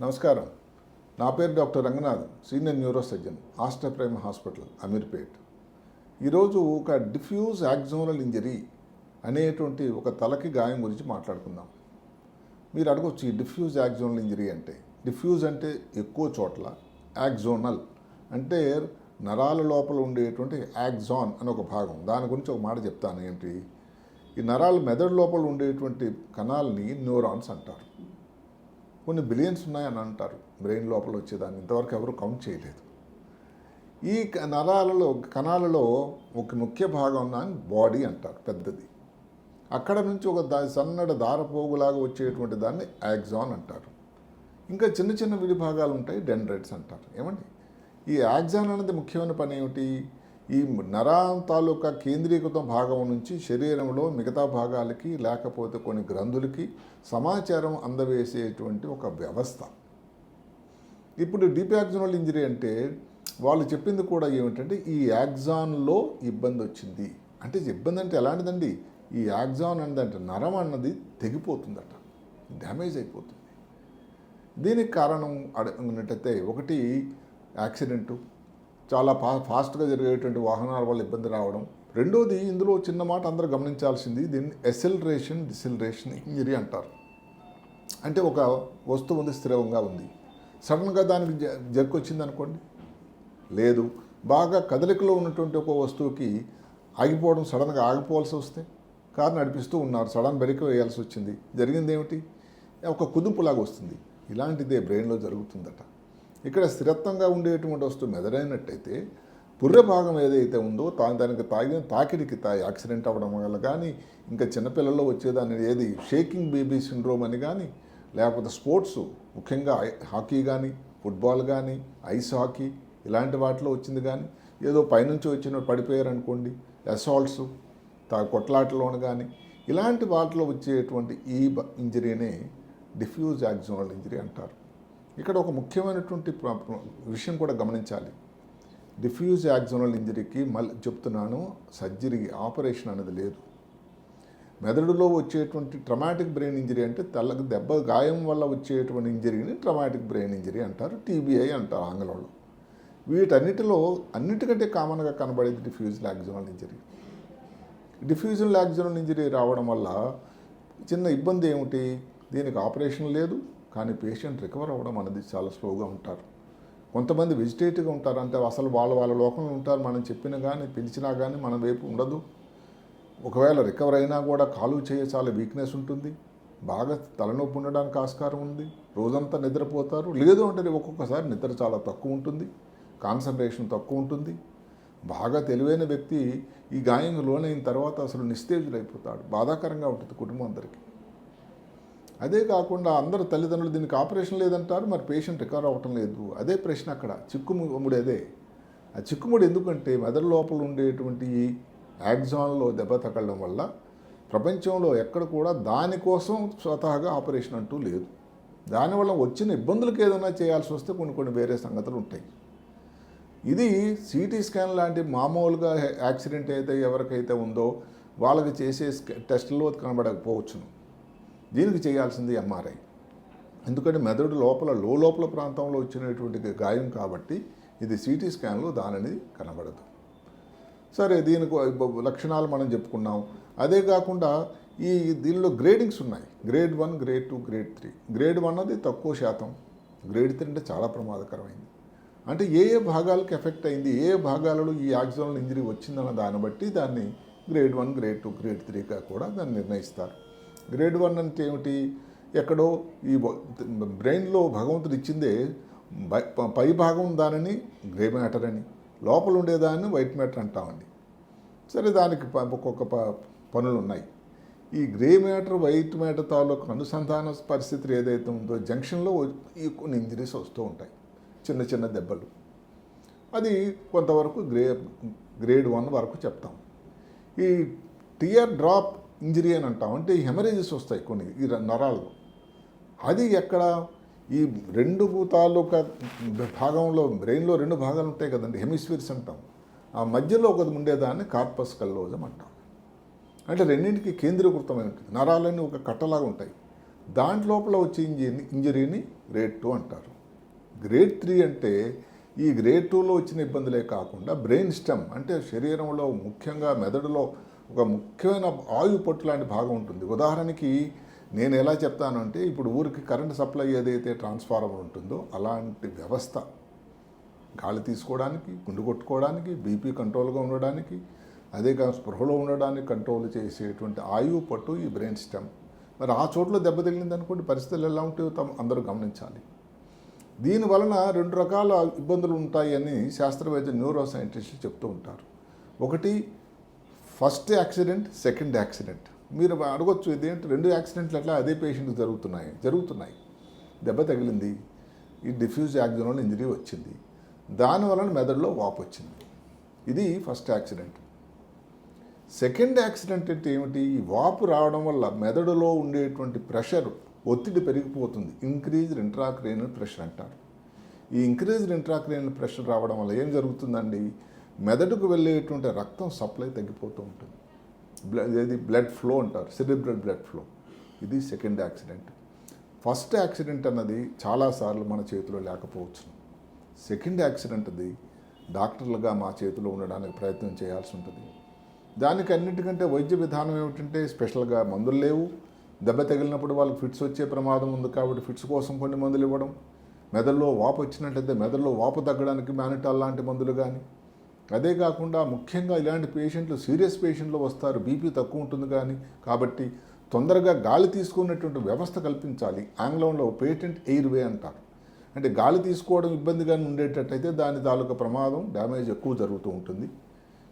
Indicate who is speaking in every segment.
Speaker 1: నమస్కారం. నా పేరు doctor Ranganath senior neuro surgeon Aster Prime hospital Ameerpet. ఈరోజు ఒక డిఫ్యూజ్ యాక్జోనల్ ఇంజరీ అనేటువంటి ఒక తలకి గాయం గురించి మాట్లాడుకుందాం. మీరు అడగొచ్చు ఈ డిఫ్యూజ్ యాక్జోనల్ ఇంజరీ అంటే డిఫ్యూజ్ అంటే ఎక్కువ చోట్ల యాక్జోనల్ అంటే నరాల లోపల ఉండేటువంటి యాక్జాన్ అని ఒక భాగం. దాని గురించి ఒక మాట చెప్తాను ఏంటి? ఈ నరాలు మెదడు లోపల ఉండేటువంటి కణాలని న్యూరాన్స్ అంటారు. కొన్ని బిలియన్స్ ఉన్నాయని అంటారు. బ్రెయిన్ లోపల వచ్చేదాన్ని ఇంతవరకు ఎవరు కౌంట్ చేయలేదు. ఈ క- నరాలలో కణాలలో ఒక ముఖ్య భాగం దాన్ని బాడీ అంటారు పెద్దది. అక్కడ నుంచి ఒక దా సన్నటి దారపోగులాగా వచ్చేటువంటి దాన్ని యాక్సాన్ అంటారు. ఇంకా చిన్న చిన్న విడిభాగాలు ఉంటాయి డెండ్రైట్స్ అంటారు. ఏమండి? ఈ యాగ్జాన్ అనేది ముఖ్యమైన పని ఏమిటి? ఈ నరం తాలూకా కేంద్రీకృత భాగం నుంచి శరీరంలో మిగతా భాగాలకి లేకపోతే కొన్ని గ్రంథులకి సమాచారం అందవేసేటువంటి ఒక వ్యవస్థ. ఇప్పుడు డీప్ ఇంజరీ అంటే వాళ్ళు చెప్పింది కూడా ఏమిటంటే ఈ యాక్జాన్లో ఇబ్బంది వచ్చింది. అంటే ఇబ్బంది అంటే ఎలాంటిదండి? ఈ యాక్జాన్ అంటే నరం అన్నది తెగిపోతుందట. డ్యామేజ్ అయిపోతుంది. దీనికి కారణం అడిగినట్టయితే ఒకటి యాక్సిడెంటు చాలా ఫా ఫాస్ట్గా జరిగేటువంటి వాహనాల వల్ల ఇబ్బంది రావడం. రెండోది ఇందులో చిన్న మాట అందరూ గమనించాల్సింది దీన్ని ఎసిలరేషన్ డిసిలరేషన్ ఇంజరీ అంటారు. అంటే ఒక వస్తువు ఉంది స్థిరంగా ఉంది. సడన్గా దానికి జ జర్క్ వచ్చింది అనుకోండి. లేదు. బాగా కదలికలో ఉన్నటువంటి ఒక వస్తువుకి ఆగిపోవడం సడన్గా ఆగిపోవాల్సి వస్తే కారు నడిపిస్తూ ఉన్నారు. సడన్ బ్రేక్ వేయాల్సి వచ్చింది. జరిగింది ఏమిటి ఒక కుదుపులాగా వస్తుంది. ఇలాంటిదే బ్రెయిన్లో జరుగుతుందట. ఇక్కడ స్థిరత్వంగా ఉండేటువంటి వస్తువు మెదడైనట్టయితే పుర్రె భాగం ఏదైతే ఉందో తా దానికి తాగిన తాకిడికి తా యాక్సిడెంట్ అవ్వడం వల్ల కానీ ఇంకా చిన్నపిల్లల్లో వచ్చేదాన్ని ఏది షేకింగ్ బేబీ సిండ్రోమ్ అని కానీ లేకపోతే స్పోర్ట్స్ ముఖ్యంగా ఐ- హాకీ కానీ ఫుట్బాల్ కానీ ఐస్ హాకీ ఇలాంటి వాటిలో వచ్చింది కానీ ఏదో పైనుంచి వచ్చిన పడిపోయారు అనుకోండి అసాల్ట్స్ తా కొట్లాటలోను కానీ ఇలాంటి వాటిలో వచ్చేటువంటి ఈ ఇంజరీనే డిఫ్యూజ్ యాక్జోనల్ ఇంజరీ అంటారు. ఇక్కడ ఒక ముఖ్యమైనటువంటి విషయం కూడా గమనించాలి. డిఫ్యూజ్ యాక్జోనల్ ఇంజరీకి మళ్ళీ చెప్తున్నాను సర్జరీ ఆపరేషన్ అనేది లేదు. మెదడులో వచ్చేటువంటి ట్రమాటిక్ బ్రెయిన్ ఇంజరీ అంటే తెల్లకి దెబ్బ గాయం వల్ల వచ్చేటువంటి ఇంజరీని ట్రమాటిక్ బ్రెయిన్ ఇంజరీ అంటారు టీబీఐ అంటారు ఆంగ్లంలో. వీటన్నిటిలో అన్నిటికంటే కామన్గా కనబడేది diffuse axonal injury. Diffusion axonal injury రావడం వల్ల చిన్న ఇబ్బంది ఏమిటి? దీనికి ఆపరేషన్ లేదు కానీ పేషెంట్ రికవర్ అవ్వడం అనేది చాలా స్లోగా ఉంటారు. కొంతమంది వెజిటేటివ్గా ఉంటారు అంటే అసలు వాళ్ళ వాళ్ళ లోకంలో ఉంటారు మనం చెప్పినా కానీ పిలిచినా కానీ మన వైపు ఉండదు. ఒకవేళ రికవర్ అయినా కూడా కాలు చేయ చాలా వీక్నెస్ ఉంటుంది. బాగా తలనొప్పి ఉండడానికి ఆస్కారం ఉంది. రోజంతా నిద్రపోతారు. లేదు అంటే ఒక్కొక్కసారి నిద్ర చాలా తక్కువ ఉంటుంది. కాన్సన్ట్రేషన్ తక్కువ ఉంటుంది. బాగా తెలివైన వ్యక్తి ఈ గాయం లోనైన తర్వాత అసలు నిస్తేజులైపోతాడు. బాధాకరంగా ఉంటుంది కుటుంబం అందరికీ. అదే కాకుండా అందరు తల్లిదండ్రులు దీనికి ఆపరేషన్ లేదంటారు మరి పేషెంట్ రికవర్ అవ్వటం లేదు. అదే ప్రశ్న అక్కడ. చిక్కుముడి అదే. ఆ చిక్కుముడి ఎందుకంటే మెదడు లోపల ఉండేటువంటి యాక్జాన్లో దెబ్బ తగలడం వల్ల ప్రపంచంలో ఎక్కడ కూడా దానికోసం స్వతహాగా ఆపరేషన్ అంటూ లేదు. దానివల్ల వచ్చిన ఇబ్బందులకు ఏదైనా చేయాల్సి వస్తే కొన్ని కొన్ని వేరే సంగతులు ఉంటాయి. ఇది సిటీ స్కాన్ లాంటి మామూలుగా యాక్సిడెంట్ అయితే ఎవరికైతే ఉందో వాళ్ళకి చేసే టెస్టుల్లో కనబడకపోవచ్చును. దీనికి చేయాల్సింది ఎంఆర్ఐ ఎందుకంటే మెదడు లోపల లో లోపల ప్రాంతంలో వచ్చినటువంటి గాయం కాబట్టి ఇది సిటీ స్కాన్లో దానిని కనబడదు. సరే దీనికి లక్షణాలు మనం చెప్పుకున్నాం. అదే కాకుండా ఈ దీనిలో గ్రేడింగ్స్ ఉన్నాయి. Grade one grade two grade three. Grade one అది తక్కువ శాతం. గ్రేడ్ త్రీ అంటే చాలా ప్రమాదకరమైంది. అంటే ఏ ఏ భాగాలకు ఎఫెక్ట్ అయింది ఏ ఏ భాగాలలో ఈ యాక్సిడెంటల్ ఇంజరీ వచ్చిందన్న దాన్ని బట్టి దాన్ని grade one grade two grade త్రీగా కూడా దాన్ని నిర్ణయిస్తారు. గ్రేడ్ వన్ అంటే ఏమిటి? ఎక్కడో ఈ బ్రెయిన్లో భగవంతుడు ఇచ్చిందే పై భాగం దానిని గ్రే మ్యాటర్ అని లోపల ఉండేదాన్ని వైట్ మ్యాటర్ అంటామండి. సరే దానికి ఒక్కొక్క ప- పనులు ఉన్నాయి ఈ గ్రే మ్యాటర్ వైట్ మ్యాటర్ తాలూకు అనుసంధాన పరిస్థితి ఏదైతే ఉందో జంక్షన్లో ఈ కొన్ని ఇంజరీస్ వస్తూ ఉంటాయి చిన్న చిన్న దెబ్బలు. అది కొంతవరకు గ్రే గ్రేడ్ వన్ వరకు చెప్తాం. ఈ టీఆర్ డ్రాప్ ఇంజరీ అని అంటాం. అంటే హెమరేజెస్ వస్తాయి కొన్ని ఈ నరాలు. నరాల్లో అది ఎక్కడ? ఈ రెండు తాలూకా భాగంలో బ్రెయిన్లో రెండు భాగాలు ఉంటాయి కదండి హెమిస్ఫియర్స్ అంటాం. ఆ మధ్యలో ఒకటి ఉండేదాన్ని కార్పస్ కల్లోజం అంటాం. అంటే రెండింటికి కేంద్రీకృతమై ఉంటుంది నరాలన్నీ ఒక కట్టలాగా ఉంటాయి. దాంట్లోపల వచ్చే ఇంజరీ ఇంజరీని గ్రేడ్ టూ అంటారు. గ్రేడ్ త్రీ అంటే ఈ గ్రేడ్ టూలో వచ్చిన ఇబ్బందులే కాకుండా బ్రెయిన్ స్టెమ్ అంటే శరీరంలో ముఖ్యంగా మెదడులో ఒక ముఖ్యమైన ఆయు పట్టు లాంటి భాగం ఉంటుంది. ఉదాహరణకి నేను ఎలా చెప్తానంటే ఇప్పుడు ఊరికి కరెంట్ సప్లై ఏదైతే ట్రాన్స్ఫార్మర్ ఉంటుందో అలాంటి వ్యవస్థ గాలి తీసుకోవడానికి గుండు కొట్టుకోవడానికి బీపీ కంట్రోల్గా ఉండడానికి అదే కాదు స్పృహలో ఉండడానికి కంట్రోల్ చేసేటువంటి ఆయువు పట్టు ఈ బ్రెయిన్ స్టెమ్. మరి ఆ చోట్ల దెబ్బ తగిలింది అనుకోండి పరిస్థితులు ఎలా ఉంటాయో తమ అందరూ గమనించాలి. దీని వలన రెండు రకాల ఇబ్బందులు ఉంటాయని శాస్త్రవేత్త న్యూరో సైంటిస్టులు చెప్తూ ఉంటారు. ఒకటి ఫస్ట్ యాక్సిడెంట్ సెకండ్ యాక్సిడెంట్. మీరు అడగొచ్చు ఇదేంటి? రెండు యాక్సిడెంట్లు అట్లా అదే పేషెంట్ జరుగుతున్నాయి జరుగుతున్నాయి. దెబ్బ తగిలింది ఈ డిఫ్యూజ్ యాక్సిడెంట్ ఇంజరీ వచ్చింది. దానివలన మెదడులో వాపు వచ్చింది. ఇది ఫస్ట్ యాక్సిడెంట్. సెకండ్ యాక్సిడెంట్ అంటే ఏమిటి? ఈ వాపు రావడం వల్ల మెదడులో ఉండేటువంటి ప్రెషర్ ఒత్తిడి పెరిగిపోతుంది. ఇంక్రీజ్డ్ ఇంట్రాక్రేనల్ ప్రెషర్ అంటారు. ఈ ఇంక్రీజ్డ్ ఇంట్రాక్రేనల్ ప్రెషర్ రావడం వల్ల ఏం జరుగుతుందండి? మెదడుకు వెళ్ళేటువంటి రక్తం సప్లై తగ్గిపోతూ ఉంటుంది. బ్లడ్ ఇది బ్లడ్ ఫ్లో అంటారు. Cerebral blood flow. ఇది సెకండ్ యాక్సిడెంట్. ఫస్ట్ యాక్సిడెంట్ అన్నది చాలాసార్లు మన చేతిలో లేకపోవచ్చు. సెకండ్ యాక్సిడెంట్ అది డాక్టర్లుగా మా చేతిలో ఉండడానికి ప్రయత్నం చేయాల్సి ఉంటుంది. దానికి అన్నిటికంటే వైద్య విధానం ఏమిటంటే స్పెషల్గా మందులు లేవు. దెబ్బ తగిలినప్పుడు వాళ్ళకి ఫిట్స్ వచ్చే ప్రమాదం ఉంది కాబట్టి ఫిట్స్ కోసం కొన్ని మందులు ఇవ్వడం. మెదడులో వాపు వచ్చినట్టయితే మెదడులో వాపు తగ్గడానికి మ్యానిటాల్ లాంటి మందులు కానీ అదే కాకుండా ముఖ్యంగా ఇలాంటి పేషెంట్లు సీరియస్ పేషెంట్లు వస్తారు. బీపీ తక్కువ ఉంటుంది కానీ. కాబట్టి తొందరగా గాలి తీసుకునేటువంటి వ్యవస్థ కల్పించాలి. ఆంగ్లంలో పేటెంట్ ఎయిర్ వే అంటారు. అంటే గాలి తీసుకోవడం ఇబ్బందిగా ఉండేటట్టయితే దాని తాలూకా ప్రమాదం డ్యామేజ్ ఎక్కువ జరుగుతూ ఉంటుంది.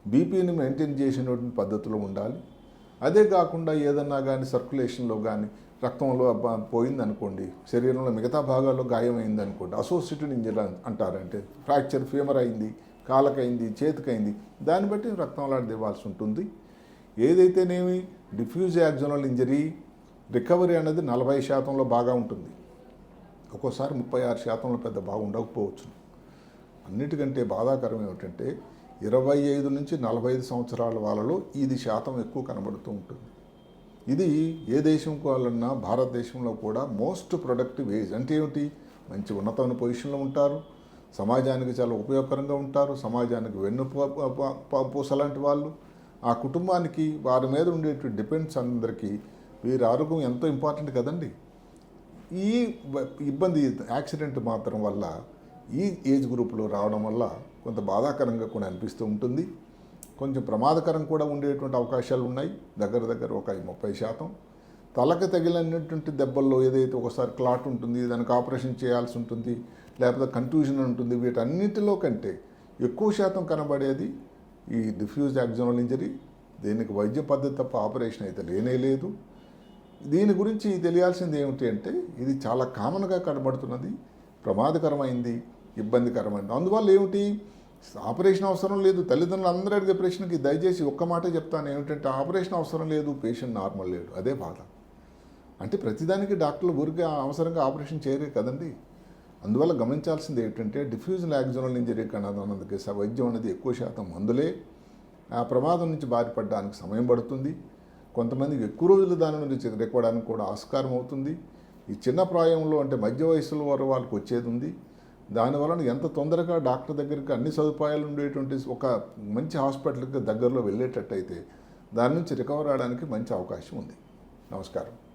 Speaker 1: బీపీని మెయింటైన్ చేసినటువంటి పద్ధతిలో ఉండాలి. అదే కాకుండా ఏదన్నా కానీ సర్క్యులేషన్లో కానీ రక్తంలో పోయిందనుకోండి శరీరంలో మిగతా భాగాల్లో గాయమైంది అనుకోండి అసోసియేటెడ్ ఇంజరీ అంటారంటే ఫ్రాక్చర్ ఫీమర్ అయింది కాలకైంది చేతికైంది దాన్ని బట్టి రక్తం లాంటిది ఇవ్వాల్సి ఉంటుంది. ఏదైతేనేమి డిఫ్యూజ్ యాక్జోనల్ ఇంజరీ రికవరీ అనేది నలభై శాతంలో బాగా ఉంటుంది. ఒక్కోసారి ముప్పై ఆరు శాతంలో పెద్ద బాగుండకపోవచ్చు అన్నిటికంటే బాధాకరం ఏమిటంటే ఇరవై ఐదు నుంచి నలభై ఐదు సంవత్సరాల వాళ్ళలో ఇది శాతం ఎక్కువ కనబడుతూ ఉంటుంది. ఇది ఏ దేశం వాళ్ళన్నా భారతదేశంలో కూడా మోస్ట్ ప్రొడక్టివ్ ఏజ్ అంటే ఏమిటి? మంచి ఉన్నతమైన పొజిషన్లో ఉంటారు. సమాజానికి చాలా ఉపయోగకరంగా ఉంటారు సమాజానికి వెన్ను పూసలాంటి వాళ్ళు. ఆ కుటుంబానికి వారి మీద ఉండేటువంటి డిపెండ్స్ అందరికీ వీరి ఆరోగ్యం ఎంతో ఇంపార్టెంట్ కదండి. ఈ ఇబ్బంది యాక్సిడెంట్ మాత్రం వల్ల ఈ ఏజ్ గ్రూప్లో రావడం వల్ల కొంత బాధాకరంగా కూడా అనిపిస్తూ ఉంటుంది. కొంచెం ప్రమాదకరం కూడా ఉండేటువంటి అవకాశాలు ఉన్నాయి. దగ్గర దగ్గర ఒక ముప్పై శాతం. తలకు తగిలినటువంటి దెబ్బల్లో ఏదైతే ఒకసారి క్లాట్ ఉంటుంది దానికి ఆపరేషన్ చేయాల్సి ఉంటుంది లేకపోతే కన్ఫ్యూజన్ ఉంటుంది వీటన్నిటిలో కంటే ఎక్కువ శాతం కనబడేది ఈ డిఫ్యూజ్ యాక్జోనల్ ఇంజరీ దీనికి వైద్య పద్ధతి తప్ప ఆపరేషన్ అయితే లేనే లేదు. దీని గురించి తెలియాల్సింది ఏమిటి అంటే ఇది చాలా కామన్గా కనబడుతున్నది ప్రమాదకరమైంది ఇబ్బందికరమైంది. అందువల్ల ఏమిటి? ఆపరేషన్ అవసరం లేదు. తల్లిదండ్రులు అందరూ అడిగే ప్రశ్నకి దయచేసి ఒక్క మాటే చెప్తాను. ఏమిటంటే ఆపరేషన్ అవసరం లేదు పేషెంట్ నార్మల్ లేడు. అదే బాధ. అంటే ప్రతిదానికి డాక్టర్లు ఊరికే అవసరంగా ఆపరేషన్ చేయరు కదండి. అందువల్ల గమనించాల్సింది ఏంటంటే డిఫ్యూజ్ యాక్జోనల్ ఇంజరీ కన్నదానికి వైద్యం అనేది ఎక్కువ శాతం మందులే. ఆ ప్రమాదం నుంచి బారిపడడానికి సమయం పడుతుంది. కొంతమందికి ఎక్కువ రోజులు దాని నుంచి రెక్కడానికి కూడా ఆస్కారం అవుతుంది. ఈ చిన్న ప్రాయంలో అంటే మధ్య వయసులో వారు వాళ్ళకి వచ్చేది ఉంది. దానివలన ఎంత తొందరగా డాక్టర్ దగ్గరికి అన్ని సదుపాయాలు ఉండేటువంటి ఒక మంచి హాస్పిటల్కి దగ్గరలో వెళ్ళేటట్టయితే దాని నుంచి రికవర్ అవడానికి మంచి అవకాశం ఉంది. నమస్కారం.